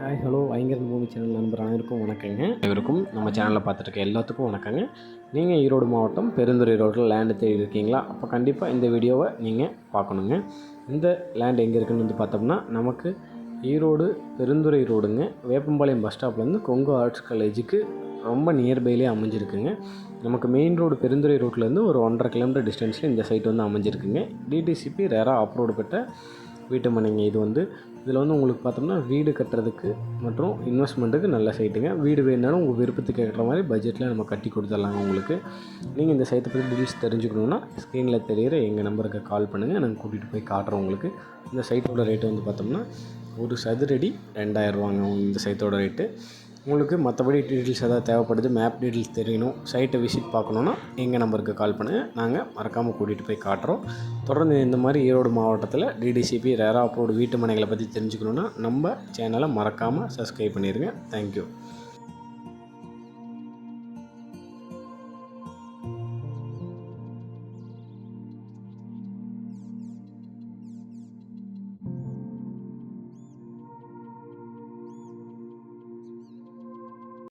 Hi hello Ayngaran movie channel நண்பர் அனைவருக்கும் வணக்கங்க. அனைவருக்கும் நம்ம சேனலில் பார்த்துருக்க எல்லாத்துக்கும் வணக்கங்க. நீங்கள் ஈரோடு மாவட்டம் பெருந்துறை ரோட்டில் லேண்டு தேடி இருக்கீங்களா? அப்போ கண்டிப்பாக இந்த வீடியோவை நீங்கள் பார்க்கணுங்க. இந்த லேண்ட் எங்கே இருக்குன்னு வந்து பார்த்தோம்னா நமக்கு ஈரோடு பெருந்துறை ரோடுங்க. வேப்பம்பாளையம் பஸ் ஸ்டாப்லேருந்து கொங்கு ஆர்ட்ஸ் காலேஜுக்கு ரொம்ப நியர்பைலே அமைஞ்சிருக்குங்க. நமக்கு மெயின் ரோடு பெருந்துறை ரோட்லேருந்து ஒரு ஒன்றரை கிலோமீட்டர் டிஸ்டன்ஸில் இந்த சைட் வந்து அமைஞ்சிருக்குங்க. டிடிசிபி ரேரா அப்ரோடு பெற்ற வீட்டு மனைங்க இது வந்து இதில் வந்து உங்களுக்கு பார்த்தோம்னா வீடு கட்டுறதுக்கு மற்றும் இன்வெஸ்ட்மெண்ட்டுக்கு நல்ல சைட்டுங்க வீடு வேணுனாலும் உங்கள் விருப்பத்துக்கு ஏற்ற மாதிரி பட்ஜெட்டில் நம்ம கட்டி கொடுத்துடலாங்க உங்களுக்கு. நீங்கள் இந்த சைட்டை பற்றி டீட்டெயில்ஸ் தெரிஞ்சுக்கணுன்னா ஸ்க்ரீனில் தெரியிற எங்கள் நம்பருக்கு கால் பண்ணுங்கள் நாங்கள் கூட்டிகிட்டு போய் காட்டுறோம் உங்களுக்கு. இந்த சைட்டோட ரேட்டு வந்து பார்த்தோம்னா ஒரு சதுரடி ரெண்டாயிரரூவாங்க இந்த சைட்டோட ரேட்டு உங்களுக்கு மற்றபடி டீட்டெயில்ஸ் ஏதாவது தேவைப்படுது மேப் டீட்டெயில்ஸ் தெரியணும் சைட்டை விசிட் பார்க்கணுன்னா எங்கள் நம்பருக்கு கால் பண்ணுங்கள் நாங்கள் மறக்காமல் கூட்டிகிட்டு போய் காட்டுறோம். தொடர்ந்து இந்த மாதிரி ஈரோடு மாவட்டத்தில் டிடிசிபி ரேரா அப்ரோடு வீட்டு மனைகளை பற்றி தெரிஞ்சுக்கணுன்னா நம்ம சேனலை மறக்காமல் சப்ஸ்கிரைப் பண்ணிடுங்க தேங்க்யூ